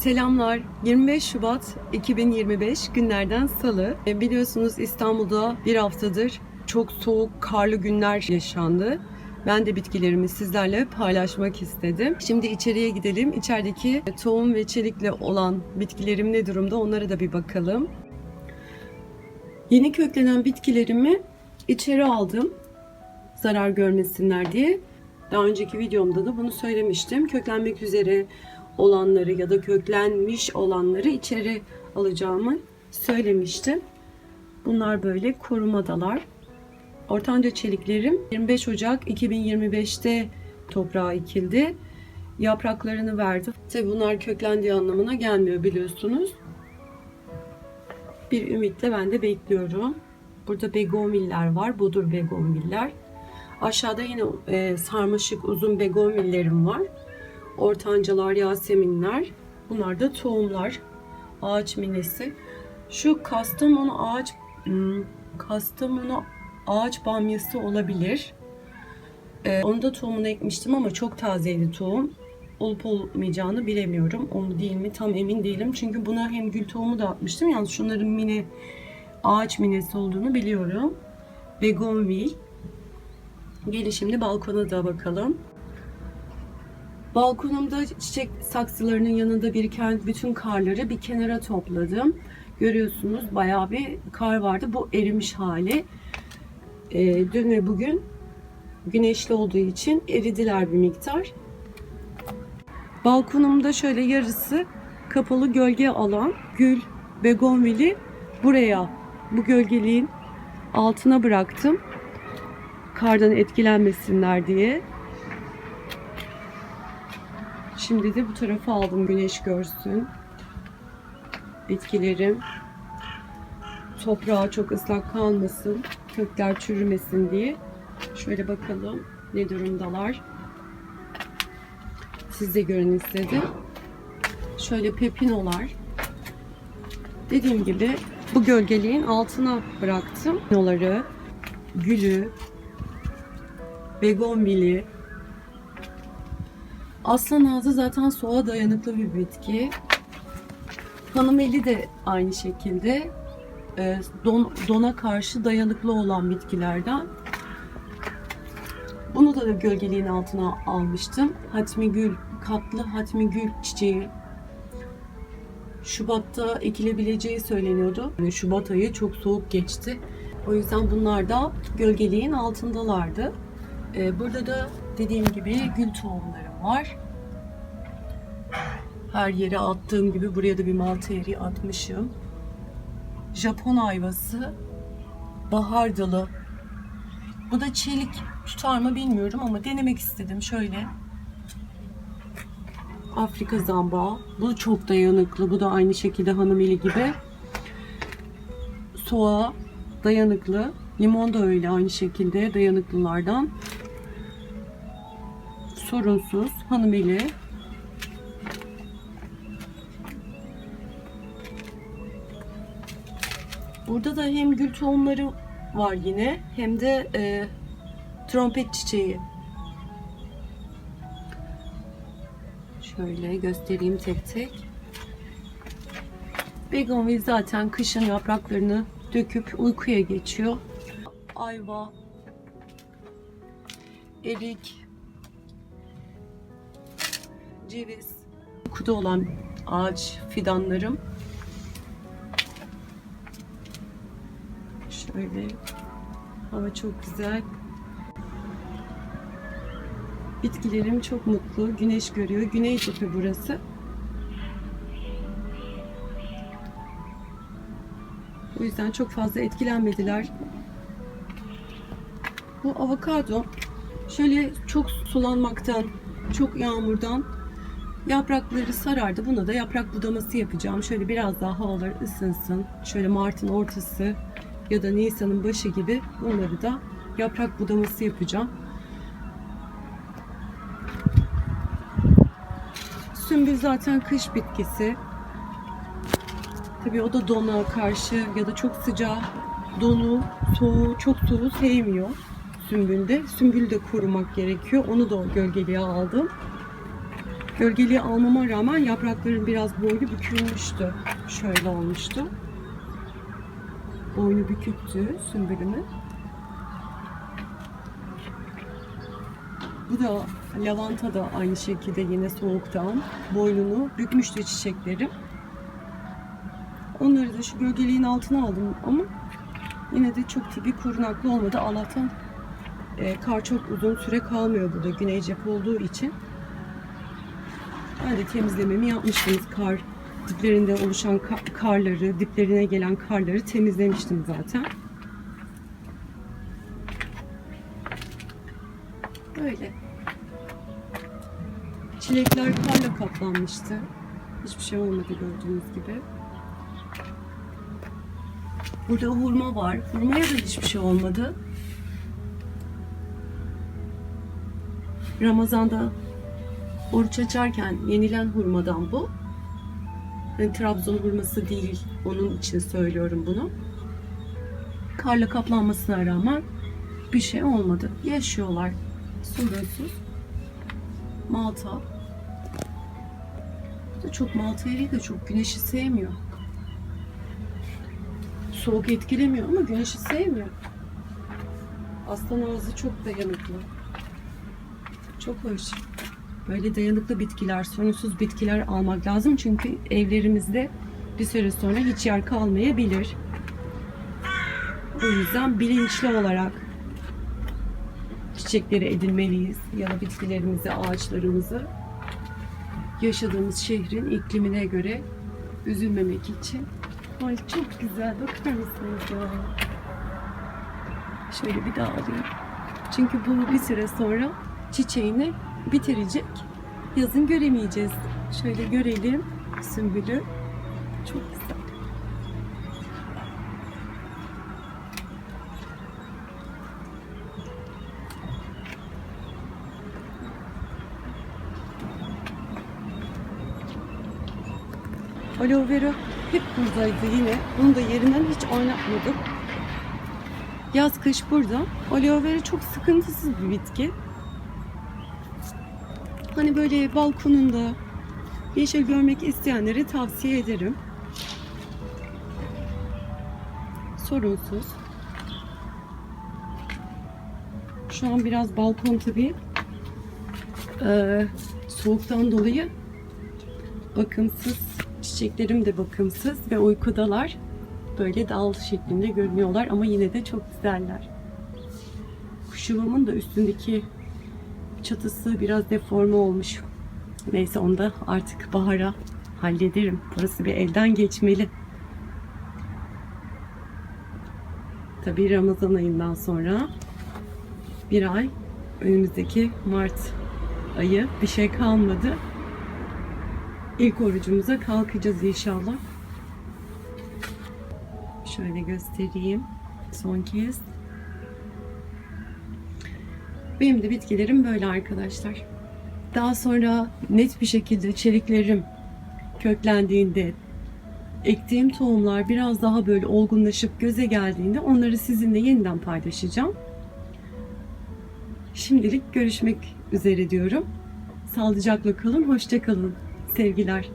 Selamlar. 25 Şubat 2025 günlerden salı. E, Biliyorsunuz İstanbul'da bir haftadır çok soğuk, karlı günler yaşandı. Ben de bitkilerimi sizlerle paylaşmak istedim. Şimdi içeriye gidelim. İçerideki tohum ve çelikle olan bitkilerim ne durumda onlara da bir bakalım. Yeni köklenen bitkilerimi içeri aldım. Zarar görmesinler diye. Daha önceki videomda da bunu söylemiştim. Köklenmek üzere olanları ya da köklenmiş olanları içeri alacağımı söylemiştim. Bunlar böyle korumadalar. Ortanca çeliklerim 25 Ocak 2025'te toprağa ekildi. Yapraklarını verdi. Tabi bunlar köklendiği anlamına gelmiyor biliyorsunuz. Bir ümitle ben de bekliyorum. Burada begonviller var. Budur begonviller. Aşağıda yine e, sarmaşık uzun begonvillerim var. Ortancalar, yaseminler. Bunlar da tohumlar. Ağaç minesi. Şu Kastamonu ağaç hmm, Kastamonu ağaç bamyası olabilir. Ee, onu da tohumunu ekmiştim ama çok tazeydi tohum. Olup olmayacağını bilemiyorum. O mu değil mi tam emin değilim. Çünkü buna hem gül tohumu da atmıştım. Yalnız şunların mine ağaç minesi olduğunu biliyorum. Begonvil. Gelin şimdi balkona da bakalım. Balkonumda çiçek saksılarının yanında biriken bütün karları bir kenara topladım. Görüyorsunuz bayağı bir kar vardı. Bu erimiş hali. Ee, dün ve bugün güneşli olduğu için eridiler bir miktar. Balkonumda şöyle yarısı kapalı gölge alan gül begonvili buraya bu gölgeliğin altına bıraktım. Kardan etkilenmesinler diye. Şimdi de bu tarafa aldım güneş görsün. Bitkilerim toprağa çok ıslak kalmasın, kökler çürümesin diye. Şöyle bakalım ne durumdalar. Siz de görün istedim. Şöyle pepinolar. Dediğim gibi bu gölgeliğin altına bıraktım. Pepinoları, gülü, begonvili, Aslan ağzı zaten soğuğa dayanıklı bir bitki. Hanımeli de aynı şekilde e, don, dona karşı dayanıklı olan bitkilerden. Bunu da, gölgeliğin altına almıştım. Hatmi gül, katlı hatmi gül çiçeği. Şubat'ta ekilebileceği söyleniyordu. Yani Şubat ayı çok soğuk geçti. O yüzden bunlar da gölgeliğin altındalardı. Ee, burada da dediğim gibi gül tohumlarım var. Her yere attığım gibi buraya da bir malta eriği atmışım. Japon ayvası, bahar dalı. Bu da çelik tutar mı bilmiyorum ama denemek istedim şöyle. Afrika zambağı. Bu çok dayanıklı. Bu da aynı şekilde hanımeli gibi. Soğuğa dayanıklı. Limon da öyle aynı şekilde dayanıklılardan. Sorunsuz hanımeli. Burada da hem gül tohumları var yine hem de e, trompet çiçeği. Şöyle göstereyim tek tek. Begonvil zaten kışın yapraklarını döküp uykuya geçiyor. Ayva, erik, ceviz, uykuda olan ağaç fidanlarım. Şöyle hava çok güzel. Bitkilerim çok mutlu. Güneş görüyor. Güneytepe burası. O yüzden çok fazla etkilenmediler. Bu avokado şöyle çok sulanmaktan, çok yağmurdan yaprakları sarardı. Buna da yaprak budaması yapacağım. Şöyle biraz daha havalar ısınsın. Şöyle Mart'ın ortası ya da Nisan'ın başı gibi bunları da yaprak budaması yapacağım. Sümbül zaten kış bitkisi. Tabii o da dona karşı ya da çok sıcağı, donu, soğuğu, çok soğuğu sevmiyor sümbülde. Sümbül de korumak gerekiyor. Onu da gölgeliğe aldım. Gölgeliği almama rağmen yaprakların biraz boynu bükülmüştü. Şöyle olmuştu. Boynu büküktü sümbülümün. Bu da lavanta da aynı şekilde yine soğuktan boynunu bükmüştü çiçeklerim. Onları da şu gölgeliğin altına aldım ama yine de çok tipi korunaklı olmadı. Allah'tan e, kar çok uzun süre kalmıyor burada güney cephe olduğu için. De temizlememi yapmıştım. Kar diplerinde oluşan ka- karları, diplerine gelen karları temizlemiştim zaten. Böyle. Çilekler karla kaplanmıştı. Hiçbir şey olmadı gördüğünüz gibi. Burada hurma var. Hurmaya da hiçbir şey olmadı. Ramazan'da oruç açarken yenilen hurmadan bu. Hani Trabzon hurması değil. Onun için söylüyorum bunu. Karla kaplanmasına rağmen bir şey olmadı. Yaşıyorlar. Sorunsuz. Malta. Da çok Malta eriği de çok güneşi sevmiyor. Soğuk etkilemiyor ama güneşi sevmiyor. Aslan ağzı çok dayanıklı. Çok hoş. Böyle dayanıklı bitkiler, sorunsuz bitkiler almak lazım. Çünkü evlerimizde bir süre sonra hiç yer kalmayabilir. O yüzden bilinçli olarak çiçekleri edinmeliyiz ya da bitkilerimizi, ağaçlarımızı yaşadığımız şehrin iklimine göre üzülmemek için. Ay çok güzel bakar mısınız ya? Şöyle bir daha alayım. Çünkü bu bir süre sonra çiçeğini bitirecek. Yazın göremeyeceğiz. Şöyle görelim sümbülü. Çok güzel. Aloe vera hep buradaydı yine. Bunu da yerinden hiç oynatmadım. Yaz kış burada. Aloe vera çok sıkıntısız bir bitki. Hani böyle balkonunda yeşil görmek isteyenlere tavsiye ederim. Sorunsuz. Şu an biraz balkon tabii. Ee, soğuktan dolayı bakımsız. Çiçeklerim de bakımsız ve uykudalar. Böyle dal şeklinde görünüyorlar ama yine de çok güzeller. Kuş yuvamın da üstündeki çatısı biraz deforme olmuş. Neyse onu da artık bahara hallederim. Burası bir elden geçmeli. Tabii Ramazan ayından sonra bir ay önümüzdeki Mart ayı bir şey kalmadı. İlk orucumuza kalkacağız inşallah. Şöyle göstereyim son kez. Benim de bitkilerim böyle arkadaşlar. Daha sonra net bir şekilde çeliklerim köklendiğinde ektiğim tohumlar biraz daha böyle olgunlaşıp göze geldiğinde onları sizinle yeniden paylaşacağım. Şimdilik görüşmek üzere diyorum. Sağlıcakla kalın, hoşça kalın. Sevgiler.